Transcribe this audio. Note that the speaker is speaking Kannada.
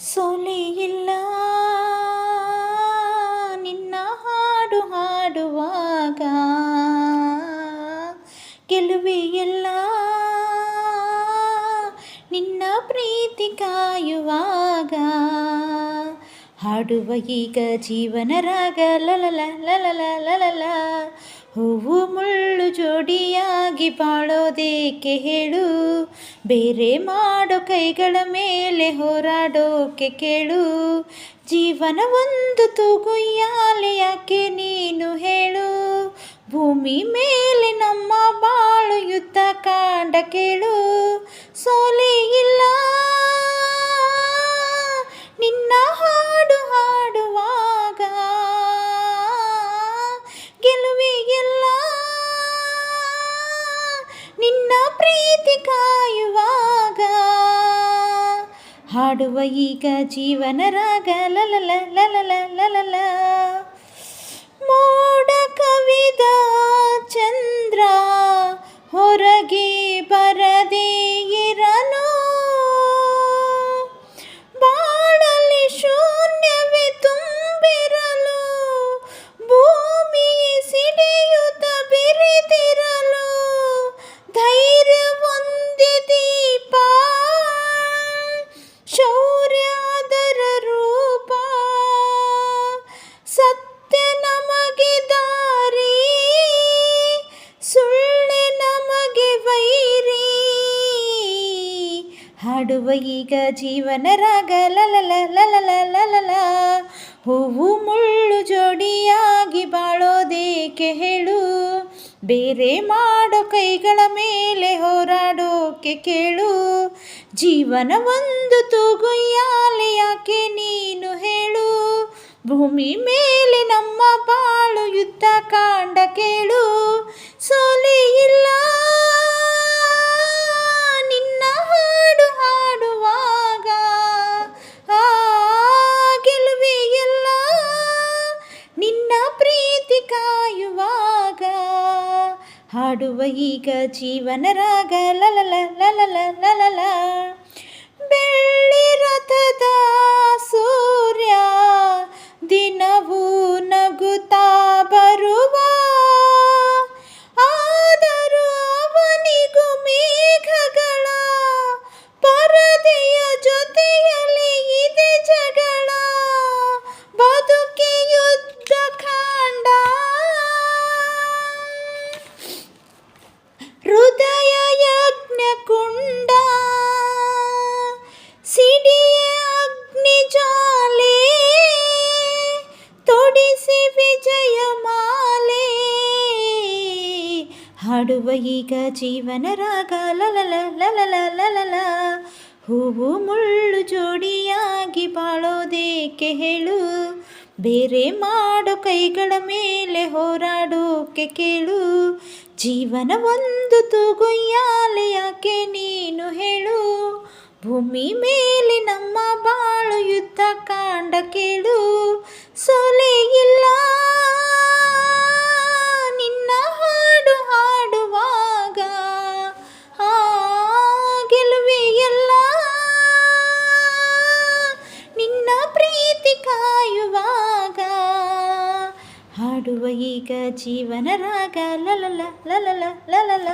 ಸೋಲೆ ಇಲ್ಲ ನಿನ್ನ ಹಾಡು ಹಾಡುವಾಗ ಗೆಲುವೆ ಎಲ್ಲ ನಿನ್ನ ಪ್ರೀತಿ ಕಾಯುವಾಗ ಹಾಡುವ ಈಗ ಜೀವನ ರಾಗ ಲಲಲ ಲಲಲ ಲಲಲ ಹೂವು ಮುಳ್ಳು ಜೋಡಿಯಾಗಿ ಬಾಳೋದೇಕೆ ಹೇಳು? ಬೇರೆ ಮಾಡೋ ಕೈಗಳ ಮೇಲೆ ಹೋರಾಡೋಕೆ ಕೇಳು. ಜೀವನ ಒಂದು ತೂಗುಯ್ಯಾಲೆ ಯಾಕೆ ನೀನು ಹೇಳು? ಭೂಮಿ ಮೇಲೆ ನಮ್ಮ ಬಾಳು ಯುದ್ಧ ಕಾಂಡ ಕೇಳು. ಹಾಡುವ ಈಗ ಜೀವನ ರಾಗ ಲಲಲ ಲಲಲ ಲಲಲ ಹಾಡುವ ಈಗ ಜೀವನ ರಾಗ ಲಲಲ ಲಲಲ ಹೂವು ಮುಳ್ಳು ಜೋಡಿಯಾಗಿ ಬಾಳೋದೇಕೆ ಹೇಳು. ಬೇರೆ ಮಾಡೋ ಕೈಗಳ ಮೇಲೆ ಹೋರಾಡೋಕೆ ಕೇಳು. ಜೀವನ ಒಂದು ತೂಗುಯ್ಯಾಲೆ ಯಾಕೆ ನೀನು ಹೇಳು. ಭೂಮಿ ಮೇಲೆ ನಮ್ಮ ಬಾಳು ಯುದ್ಧ ಕಾಂಡ ಕೇಳು. ಸೋಲೆ ಹಾಡುವ ಈಗ ಜೀವನ ರಾಗ ಲಲಲ ಲಲಲ ಬೆಳ್ಳಿ ರಥದ ಸೂರ್ಯ ದಿನವೂ ನಗುತ್ತಾ ಹಾಡುವ ಈಗ ಜೀವನ ರಾಗ. ಲಲಲ ಲಲಲ ಲಲಲ ಹೂವು ಮುಳ್ಳು ಜೋಡಿಯಾಗಿ ಬಾಳೋದೇಕೆ ಹೇಳು? ಬೇರೆ ಮಾಡು ಕೈಗಳ ಮೇಲೆ ಹೋರಾಡೋಕೆ ಕೇಳು? ಜೀವನ ಒಂದು ತೂಗುಯ್ಯಾಲೆ ಯಾಕೆ ನೀನು ಹೇಳು? ಭೂಮಿ ಮೇಲೆ ನಮ್ಮ ಬಾಳು ಯುದ್ಧ ಕಾಂಡ ಕೇಳು? ಸೊಲೆಯಿಲ್ಲ ಕಾಯುವಾಗ ಹಾಡುವ ಈಗ ಜೀವನ ರಾಗ ಲಲಲ ಲಲಲ ಲಲಲ